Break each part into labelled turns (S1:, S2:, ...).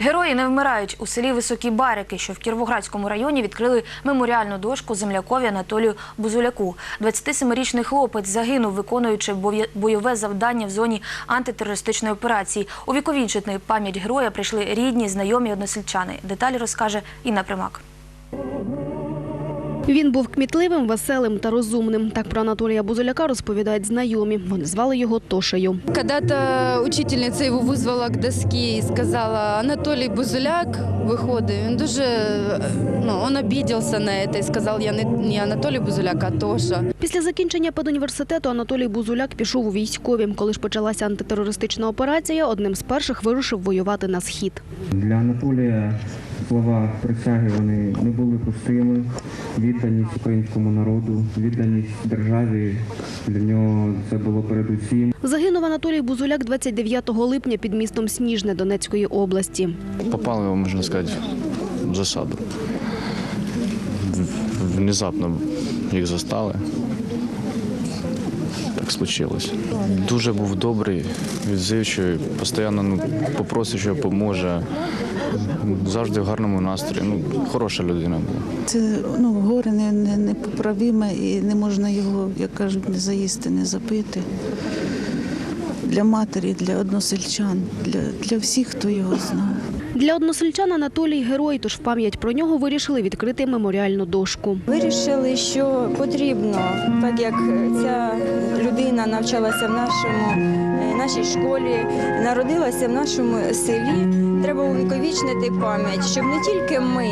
S1: Герої не вмирають у селі Високі Барики, що в Кіровоградському районі відкрили меморіальну дошку землякові Анатолію Бузуляку. 27-річний хлопець загинув, виконуючи бойове- завдання в зоні антитерористичної операції. У Увіковічити пам'ять героя прийшли рідні, знайомі односельчани. Деталі розкаже Інна Примак.
S2: Він був кмітливим, веселим та розумним. Так про Анатолія Бузуляка розповідають знайомі. Вони звали його Тошею.
S3: Когда-то учительниця його визвала к доске і сказала, Анатолій Бузуляк виходить. Він дуже ну, він обідався на це і сказав, я не, не Анатолій Бузуляк, а Тоша.
S2: Після закінчення педуніверситету Анатолій Бузуляк пішов у військові. Коли ж почалася антитерористична операція, одним з перших вирушив воювати на схід.
S4: Для Анатолія слова присяги вони не були пустими. Відданість українському народу, відданість державі для нього це було передусім.
S2: Загинув Анатолій Бузуляк 29 липня під містом Сніжне Донецької області.
S5: попали, можна сказати, в засаду. Внезапно їх застали. Так случилось. Дуже був добрий, відзивчий, постійно ну, попросив, що поможе. Завжди в гарному настрої. Ну, хороша людина була.
S6: Це ну, горе не, не, непоправиме і не можна його, як кажуть, не заїсти, не запити. Для матері, для односельчан, для, для всіх, хто його знає.
S2: Для односельчан Анатолій герой, тож в пам'ять про нього вирішили відкрити меморіальну дошку.
S7: Вирішили, що потрібно, так як ця людина навчалася в нашому е, нашій школі, народилася в нашому селі. Треба увіковічнити пам'ять, щоб не тільки ми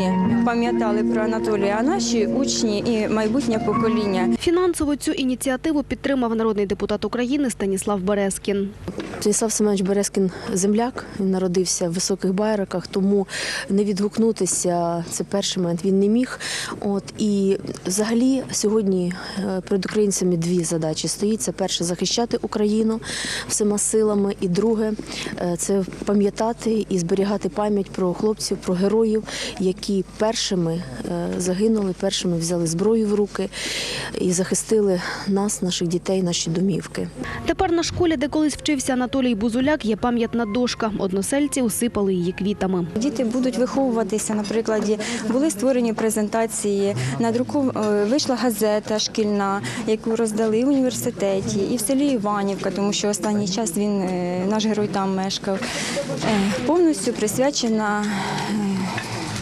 S7: пам'ятали про Анатолія, а наші учні і майбутнє покоління.
S2: Фінансово цю ініціативу підтримав народний депутат України Станіслав Березкін. Mm-hmm.
S8: Станіслав Семенович Березкін земляк, він народився в високих байраках, тому не відгукнутися це перший момент він не міг. От і взагалі сьогодні е, перед українцями дві задачі стоїть: це перше захищати Україну всіма силами, і друге е, це пам'ятати і зберігати пам'ять про хлопців, про героїв, які першими е, загинули, першими взяли зброю в руки і захистили нас, наших дітей, наші домівки.
S2: Тепер на школі, де колись вчився Анатолій Бузуляк, є пам'ятна дошка. Односельці усипали її квітами.
S7: Діти будуть виховуватися. На прикладі були створені презентації. На друку е, вийшла газета шкільна, яку роздали в університеті, і в селі Іванівка, тому що останній час він е, наш герой там мешкав. Е, Повністю присвячена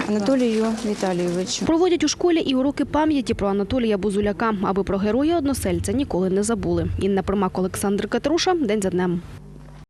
S7: Анатолію Віталійовичу.
S2: Проводять у школі і уроки пам'яті про Анатолія Бузуляка, аби про героя односельця ніколи не забули. Інна Примак, Олександр Катруша. День за днем.